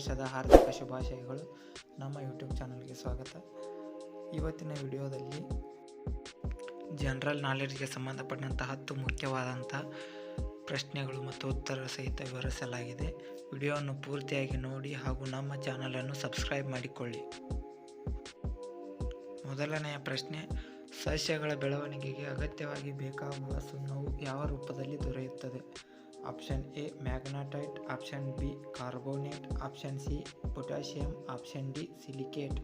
ನಮಸ್ಕಾರಗಳು ನಮ್ಮ ಯೂಟ್ಯೂಬ್ ಚಾನಲ್ಗೆ ಸ್ವಾಗತ. ಇವತ್ತಿನ ವಿಡಿಯೋದಲ್ಲಿ ಜನರಲ್ ನಾಲೆಡ್ಜ್ಗೆ ಸಂಬಂಧಪಟ್ಟಂಥ ಹತ್ತು ಮುಖ್ಯವಾದಂಥ ಪ್ರಶ್ನೆಗಳು ಮತ್ತು ಉತ್ತರ ಸಹಿತ ವಿವರಿಸಲಾಗಿದೆ. ವಿಡಿಯೋವನ್ನು ಪೂರ್ತಿಯಾಗಿ ನೋಡಿ ಹಾಗೂ ನಮ್ಮ ಚಾನಲನ್ನು ಸಬ್ಸ್ಕ್ರೈಬ್ ಮಾಡಿಕೊಳ್ಳಿ. ಮೊದಲನೆಯ ಪ್ರಶ್ನೆ, ಸಸ್ಯಗಳ ಬೆಳವಣಿಗೆಗೆ ಅಗತ್ಯವಾಗಿ ಬೇಕಾಗುವ ಸುಣ್ಣವು ಯಾವ ರೂಪದಲ್ಲಿ ದೊರೆಯುತ್ತದೆ? Option A magnetite option B carbonate option C potassium option D silicate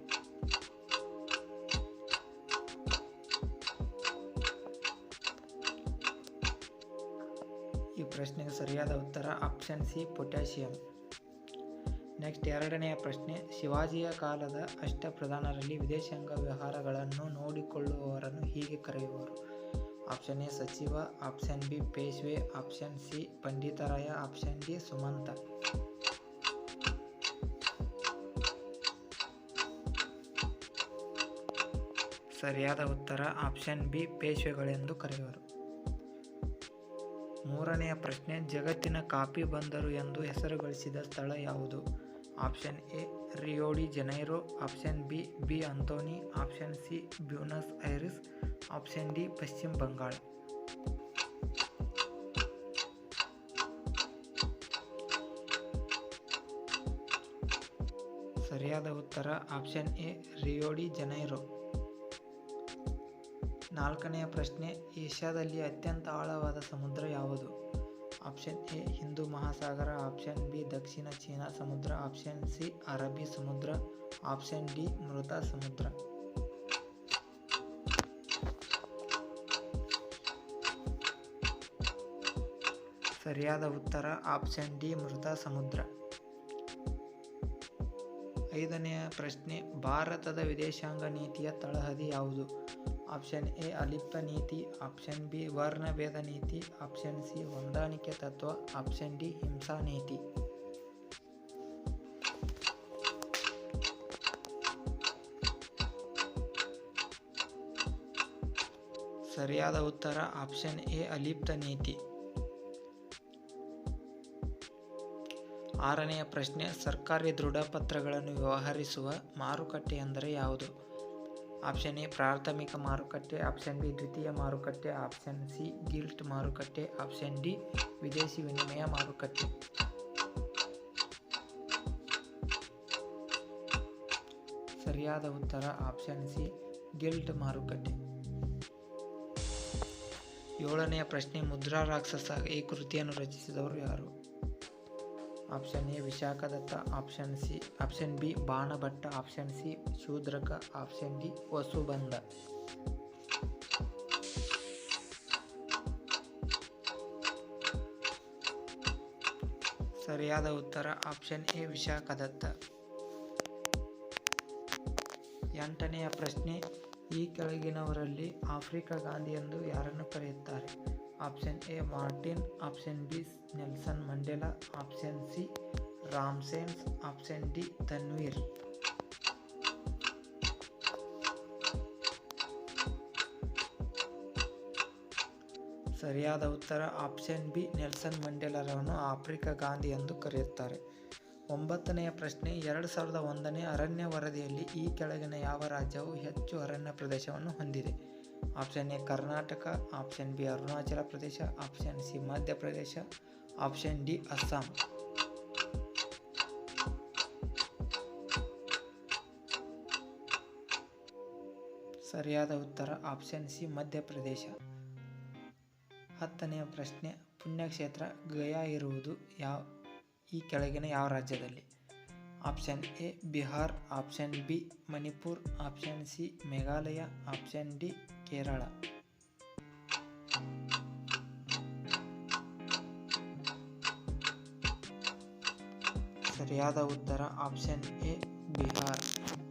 ಈ ಪ್ರಶ್ನೆಗೆ ಸರಿಯಾದ ಉತ್ತರ ಆಪ್ಷನ್ ಸಿ ಪೊಟ್ಯಾಷಿಯಂ ನೆಕ್ಸ್ಟ್ ಎರಡನೆಯ ಪ್ರಶ್ನೆ, ಶಿವಾಜಿಯ ಕಾಲದ ಅಷ್ಟಪ್ರಧಾನರಲ್ಲಿ ವಿದೇಶಾಂಗ ವ್ಯವಹಾರಗಳನ್ನು ನೋಡಿಕೊಳ್ಳುವವರನ್ನು ಹೀಗೆ ಕರೆಯುವರು. ಆಪ್ಷನ್ ಎ ಸಚಿವ, option B Peshwa, option C Panditaraya, option D Sumanta. ಸರಿಯಾದ ಉತ್ತರ ಆಪ್ಷನ್ ಬಿ ಪೇಶ್ವೆಗಳೆಂದು ಕರೆಯುವರು. ಮೂರನೆಯ ಪ್ರಶ್ನೆ, ಜಗತ್ತಿನ ಕಾಫಿ ಬಂದರು ಎಂದು ಹೆಸರುಗಳಿಸಿದ ಸ್ಥಳ ಯಾವುದು? Option A Rio de Janeiro option B B Anthony option C Buenos Aires option D Paschima Bangala ಸರಿಯಾದ ಉತ್ತರ ಆಪ್ಷನ್ ಎ ರಿಯೋಡಿ ಜನೈರೋ ನಾಲ್ಕನೆಯ ಪ್ರಶ್ನೆ, ಏಷ್ಯಾದಲ್ಲಿ ಅತ್ಯಂತ ಆಳವಾದ ಸಮುದ್ರ ಯಾವುದು? Option A, Hindu Mahasagara. Option B, ದಕ್ಷಿಣ ಚೀನಾ ಸಮುದ್ರ. ಆಪ್ಷನ್ ಸಿ, ಅರಬ್ಬಿ ಸಮುದ್ರ. ಆಪ್ಷನ್ ಡಿ, ಮೃತ ಸಮುದ್ರ. ಸರಿಯಾದ ಉತ್ತರ, ಆಪ್ಷನ್ ಡಿ, ಮೃತ ಸಮುದ್ರ. ಐದನೆಯ ಪ್ರಶ್ನೆ, ಭಾರತದ ವಿದೇಶಾಂಗ ನೀತಿಯ ತಳಹದಿ ಯಾವುದು? ಆಪ್ಷನ್ ಎ, ಅಲಿಪ್ತ ನೀತಿ, ಆಪ್ಷನ್ ಬಿ, ವರ್ಣಭೇದ ನೀತಿ, ಆಪ್ಷನ್ ಸಿ, ಹೊಂದಾಣಿಕೆ ತತ್ವ, ಆಪ್ಷನ್ ಡಿ, ಹಿಂಸಾ ನೀತಿ. ಸರಿಯಾದ ಉತ್ತರ, ಆಪ್ಷನ್ ಎ, ಅಲಿಪ್ತ ನೀತಿ. ಆರನೆಯ ಪ್ರಶ್ನೆ, ಸರ್ಕಾರಿ ದೃಢಪತ್ರಗಳನ್ನು ವ್ಯವಹರಿಸುವ ಮಾರುಕಟ್ಟೆ ಎಂದರೆ ಯಾವುದು? ಆಪ್ಷನ್ ಎ, ಪ್ರಾಥಮಿಕ ಮಾರುಕಟ್ಟೆ. ಆಪ್ಷನ್ ಬಿ, ದ್ವಿತೀಯ ಮಾರುಕಟ್ಟೆ. ಆಪ್ಷನ್ ಸಿ, ಗಿಲ್ಟ್ ಮಾರುಕಟ್ಟೆ. ಆಪ್ಷನ್ ಡಿ, ವಿದೇಶಿ ವಿನಿಮಯ ಮಾರುಕಟ್ಟೆ. ಸರಿಯಾದ ಉತ್ತರ ಆಪ್ಷನ್ ಸಿ, ಗಿಲ್ಟ್ ಮಾರುಕಟ್ಟೆ. ಏಳನೆಯ ಪ್ರಶ್ನೆ, ಮುದ್ರಾ ರಾಕ್ಷಸ ಈ ಕೃತಿಯನ್ನು ರಚಿಸಿದವರು ಯಾರು? Option A Vishakhadatta option C, option B Banabhatta, option C Shudraka, option D Vasubandhu. ಸರಿಯಾದ ಉತ್ತರ ಆಪ್ಷನ್ ಎ ವಿಶಾಖದತ್ತ ಎಂಟನೆಯ ಪ್ರಶ್ನೆ ಈ ಕೆಳಗಿನವರಲ್ಲಿ ಆಫ್ರಿಕಾ ಗಾಂಧಿ ಎಂದು ಯಾರನ್ನು ಕರೆಯುತ್ತಾರೆ? Option A, Martin. Option B, Nelson Mandela. Option C, ರಾಮ್ಸೇನ್ಸ್. Option D Tanveer ಸರಿಯಾದ ಉತ್ತರ ಆಪ್ಷನ್ ಬಿ, ನೆಲ್ಸನ್ ಮಂಡೇಲರನ್ನು ಆಫ್ರಿಕಾ ಗಾಂಧಿ ಎಂದು ಕರೆಯುತ್ತಾರೆ. ಒಂಬತ್ತನೆಯ ಪ್ರಶ್ನೆ, ಎರಡು ಸಾವಿರದ ಒಂದನೇ ಅರಣ್ಯ ವರದಿಯಲ್ಲಿ ಈ ಕೆಳಗಿನ ಯಾವ ರಾಜ್ಯವು ಹೆಚ್ಚು ಅರಣ್ಯ ಪ್ರದೇಶವನ್ನು ಹೊಂದಿದೆ? Option A, Karnataka, option B, Arunachal Pradesh, option C Madhya Pradesh option D, Assam. ಸರಿಯಾದ ಉತ್ತರ, ಆಪ್ಷನ್ ಸಿ ಮಧ್ಯಪ್ರದೇಶ ಹತ್ತನೆಯ ಪ್ರಶ್ನೆ, ಪುಣ್ಯಕ್ಷೇತ್ರ ಗಯಾ ಇರುವುದು ಯಾವ ಈ ಕೆಳಗಿನ ಯಾವ ರಾಜ್ಯದಲ್ಲಿ? Option A, Bihar, option B, Manipur, option C, Meghalaya, option D, Kerala. ಸರಿಯಾದ ಉತ್ತರ ಆಪ್ಷನ್ ಎ, ಬಿಹಾರ್.